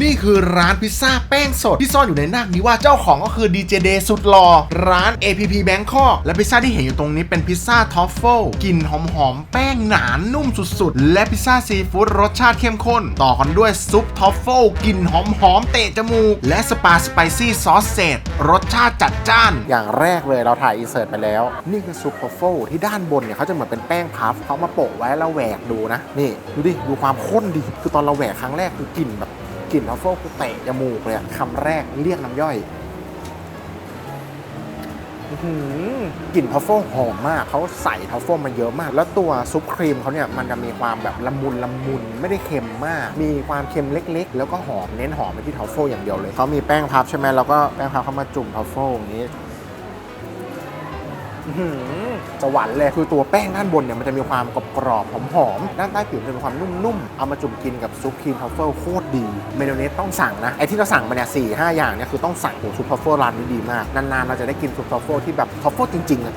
นี่คือร้านพิซซ่าแป้งสดที่ซ่อนอยู่ในนาคนี้ว่าเจ้าของก็คือดีเจเดสุดหล่อร้าน APP Bangkok และพิซซ่าที่เห็นอยู่ตรงนี้เป็นพิซซ่าทอฟเฟิลกลิ่นหอมๆ แป้งหนานุ่มสุดๆ และพิซซ่าซีฟู้ดรสชาติเข้มข้น ต่อกันด้วยซุปทอฟเฟิลกลิ่นหอมๆ เตะจมูก และสปาสไปซี่ซอสเศษรสชาติจัดจ้าน อย่างแรกเลยเราถ่ายอินเสิร์ตไปแล้ว นี่คือซุปทอฟเฟิลที่ด้านบนเนี่ยเขาจะเหมือนเป็นแป้งพัฟเขามาโปะไว้แล้วแหวกดูนะนี่ดูดิดูความข้นดิคือตอนเราแหวกครั้งแรกคือกลิ่นแบบ กลิ่นทัฟเฟิลกูเตะจมูกเลยคำแรกเรียกน้ำย่อยกลิ่นทัฟเฟิลหอมมากเขาใส่ทัฟเฟิลมาเยอะมาก แล้วตัวซุปครีมเขาเนี่ยมันจะมีความแบบละมุนละมุนไม่ได้เค็มมาก มีความเค็มเล็ก ๆ แล้วก็หอมเน้นหอมไปที่ทัฟเฟิลอย่างเดียวเลยเขามีแป้งพับใช่ไหมแล้วก็แป้งพับเขามาจุ่มทัฟเฟิลอย่างนี้ จะหวานเลยคือตัวแป้งด้านบนเนี่ยมันจะมีความกรอบๆหอมๆด้านใต้ผิวจะมีความนุ่มๆ เอามาจุ่มกินกับซุปครีมทัฟเฟิลโคตรดี เมนูนี้ต้องสั่งนะ ไอที่เราสั่งมาเนี่ยสี่ห้าอย่างเนี่ยคือต้องสั่งโอ้ซุปทัฟเฟิลร้านนี้ดีมาก นานๆ เราจะได้กินซุปทัฟเฟิลที่แบบทัฟเฟิลจริงๆอะ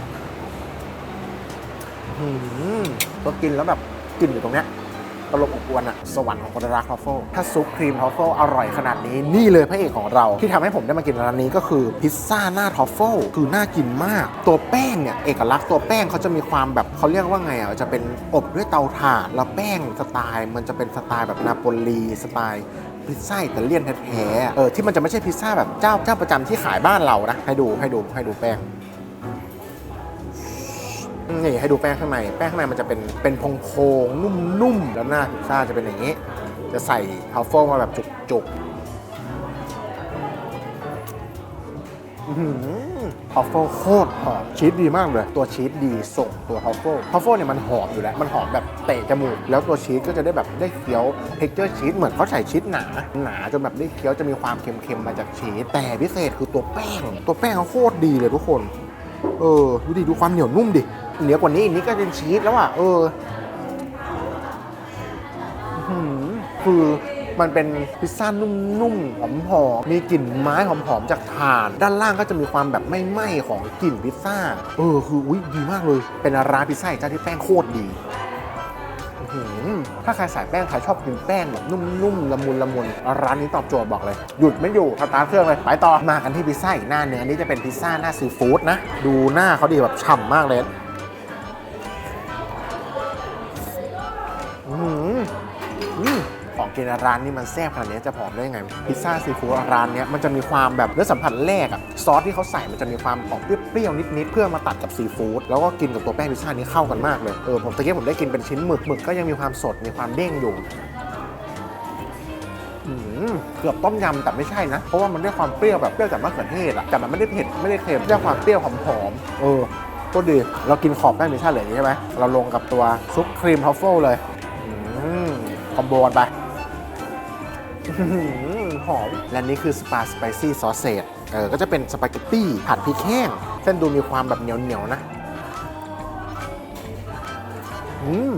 อืมก็กินแล้วแบบกลิ่นอยู่ตรงเนี้ย ตลบอบอวนอะสวรรค์ของคนรักทรัฟเฟิลถ้าซุปครีมทรัฟเฟิลอร่อยขนาดนี้นี่เลยพระเอกของเรา ที่ทำให้ผมได้มากินร้านนี้ก็คือพิซซ่าหน้าทรัฟเฟิลคือน่ากินมาก ตัวแป้งเนี่ยเอกลักษณ์ตัวแป้งเขาจะมีความแบบเขาเรียกว่าไงอะจะเป็นอบด้วยเตาถ่านแล้วแป้งสไตล์ มันจะเป็นสไตล์แบบนาโปลีสไตล์พิซซ่าอิตาเลียนแท้ๆเออที่มันจะไม่ใช่พิซซ่าแบบเจ้าเจ้าประจำที่ขายบ้านเรานะให้ดูให้ดูให้ดูแป้ง นี่ให้ดูแป้งข้างใน แป้งข้างในมันจะเป็นเป็นพองๆนุ่มๆ แล้วหน้าพิซซ่าจะเป็นอย่างนี้ จะใส่ทัฟเฟิลมาแบบจุกๆทัฟเฟิลโคตรหอมชีสดีมากเลย ตัวชีสดีส่งตัวทัฟเฟิลทัฟเฟิลเนี่ยมันหอมอยู่แล้ว มันหอมแบบเตะจมูก แล้วตัวชีสก็จะได้แบบได้เคี้ยวเท็กเจอร์ชีสเหมือนเขาใส่ชีสหนา หนาจนแบบได้เคี้ยวจะมีความเค็มๆมาจากชีสแต่พิเศษคือตัวแป้ง ตัวแป้งเขาโคตรดีเลยทุกคน เออดูดิดูความเหนียวนุ่มดิ เหนียวกว่านี้อีกนิดก็เป็นชีสแล้วอะเออคือมันเป็นพิซซ่านุ่มๆ หอมๆมีกลิ่นไม้หอมๆ จากถ่าน ด้านล่างก็จะมีความแบบไม่ไหม้ของกลิ่นพิซซ่า เออ คืออุ้ยดีมากเลย เป็นร้านพิซซ่าเจ้าที่แป้งโคตรดีหือถ้าใครสายแป้งใครชอบกินแป้งแบบนุ่มๆละมุนละมุนร้านนี้ตอบโจทย์บอกเลย หยุดไม่อยู่สตาร์ทเครื่องเลยไปต่อมากันที่พิซซ่าอีกหน้าหนึ่งอันนี้จะเป็นพิซซ่าหน้าซีฟู้ดนะ ดูหน้าเขาดีแบบฉ่ำมากเลย กินร้านนี้มันแซ่บขนาดนี้จะผอมได้ยังไง พิซซ่าซีฟู้ดร้านนี้มันจะมีความแบบเนื้อสัมผัสแรกอะซอสที่เขาใส่มันจะมีความออกเปรี้ยวๆนิดๆเพื่อมาตัดกับซีฟู้ดแล้วก็กินกับตัวแป้งพิซซ่านี้เข้ากันมากเลยเออผมตะกี้ผมได้กินเป็นชิ้นหมึกหมึกก็ยังมีความสดมีความเด้งอยู่อืมเกือบต้มยำแต่ไม่ใช่นะ เพราะว่ามันได้ความเปรี้ยวแบบเปรี้ยวจากมะเขือเทศอะแต่มันไม่ได้เผ็ดไม่ได้เค็มได้ความเปรี้ยวหอมๆเออก็ดีเรากินขอบแป้งพิซซ่าเหลือใช่ไหมเราลงกับตัวซุปครีมทัฟเฟิลเลยคอมโบกันไป อื้อหือหอม และนี่คือสปาสไปซี่ซอสเซจเออก็จะเป็นสปาเกตตี้ผัดพริกแห้ง เส้นดูมีความแบบเหนียวๆนะ อืม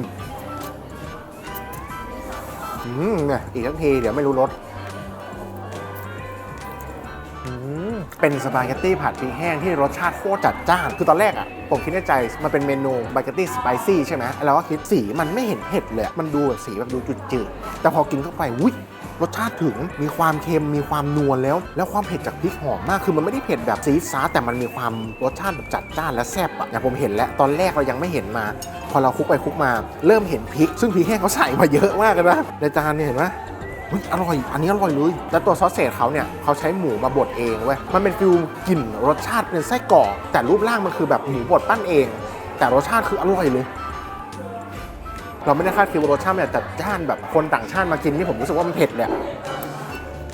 อืมเนี่ยอีกทั้งทีเดี๋ยวไม่รู้รส เป็นสปาเกตตี้ผัดพริกแห้งที่รสชาติโคตรจัดจ้าน คือตอนแรกอะ ผมคิดในใจมันเป็นเมนูสปาเกตตี้สไปซี่ใช่ไหมแล้วก็คิดสีมันไม่เห็นเผ็ดเลย มันดูสีแบบดูจืดๆ แต่พอกินเข้าไปวุ้ยรสชาติถึงมีความเค็มมีความนวลแล้ว แล้วความเผ็ดจากพริกหอมมากคือมันไม่ได้เผ็ดแบบซีดซ่าแต่มันมีความรสชาติแบบจัดจ้านและแซ่บอะอย่างผมเห็นแล้วตอนแรกเรายังไม่เห็นมา พอเราคลุกไปคลุกมา เริ่มเห็นพริก ซึ่งพริกแห้งเขาใส่มาเยอะมากเลยนะในจานเนี่ยเห็นไหม เฮ้ยอร่อย อันนี้อร่อยเลย แล้วตัวซอสเศษเขาเนี่ยเขาใช้หมูมาบดเองเว้ย มันเป็นฟิลกลิ่นรสชาติเป็นไส้กรอก แต่รูปร่างมันคือแบบหมูบดปั้นเอง แต่รสชาติคืออร่อยเลย เราไม่ได้คาดคิดว่ารสชาติมันจะจัดจ้านแบบคนต่างชาติมากินนี่ผมรู้สึกว่ามันเผ็ดเลยอะ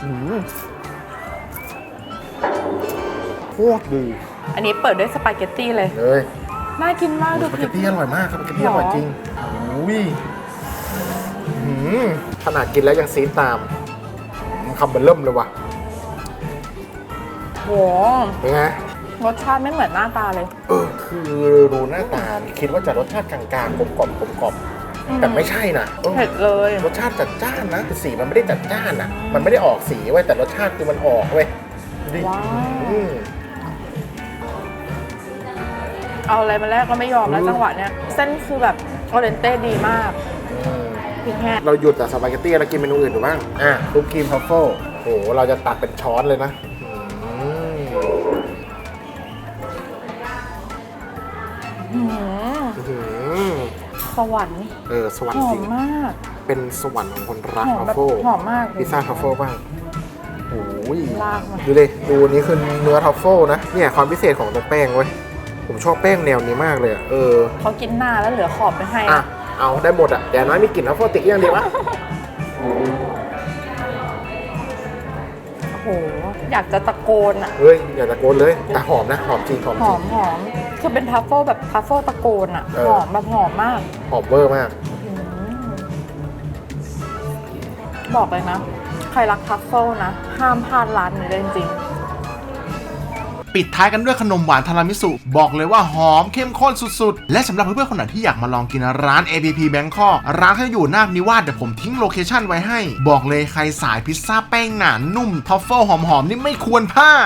อืมโคตรดีอันนี้เปิดด้วยสปาเกตตี้เลย เลยน่ากินมากโอ้ดูสปาพเกริตกตี้อร่อยมากสปาเกตตี้หรออร่อยจริงอุ้ยอืม ขนาดกินแล้วยังซีดตามคำเบลเริ่มเลยว่ะโหเป็นไงรสชาติไม่เหมือนหน้าตาเลย เออ คือดูหน้าตา คิดว่าจะรสชาติกลางๆกลมกล่อมกลมกล่อมแต่ไม่ใช่นะเออเผ็ดเลย รสชาติจัดจ้านนะคือสีมันไม่ได้จัดจ้านอะ มันไม่ได้ออกสีไว้ยแต่รสชาติคือมันออกเว้ยดูดิว้าวอืมเอาอะไรมาแรกก็ไม่ยอมแล้วอืมจังหวะเนี้ย เส้นคือแบบออเรนเต้ดีมากอืม พริกแห้งเราหยุดแต่สปาเกตตี้แล้วกินเมนูอื่นดูบ้างอะลูกครีมทัฟเฟิลโอ้โหเราจะตักเป็นช้อนเลยนะอืมหืมอื้อหือสวรรค์เออสวรรหค์อจริมงมาก เป็นสวรรค์ของคนรักหอมทัฟแบบเฟิลหอมมากเลยพิซซ่าทัฟเฟิลบ้างโอ้ยลากมาดูดิดูนี่คือเนื้อทัฟเฟิลนะเนี่ยความพิเศษของตัวแป้งเว้ยผมชอบแป้งแนวนี้มากเลยอะเออเขากินหน้าแล้วเหลือขอบไปให้อะ เอาได้หมดอะแต่น้อยมีกลิ่นทัฟเฟิลติดอย่างเดียววะโอ้โห อยากจะตะโกนอะ เฮ้ยอย่าตะโกนเลยแต่หอมนะหอมจริงหอมหจอริงมหอมคือเป็นทัฟเฟิลแบบทัฟเฟิลตะโกนอะ เออ หอมแบบหอมมากหอมเวอร์มาก อืมบอกเลยนะ ใครรักทัฟเฟิลนะ ห้ามพลาดร้านนี้เลยจริงๆ ปิดท้ายกันด้วยขนมหวานทารามิสุ บอกเลยว่าหอมเข้มข้นสุดๆ และสำหรับเพื่อนๆคนไหนที่อยากมาลองกินร้าน APP Bangkok ร้านที่อยู่นาคนิวาสเดี๋ยวผมทิ้งโลเคชั่นไว้ให้ บอกเลยใครสายพิซซ่าแป้งหนานุ่มทอฟเฟิลหอมๆนี่ไม่ควรพลาด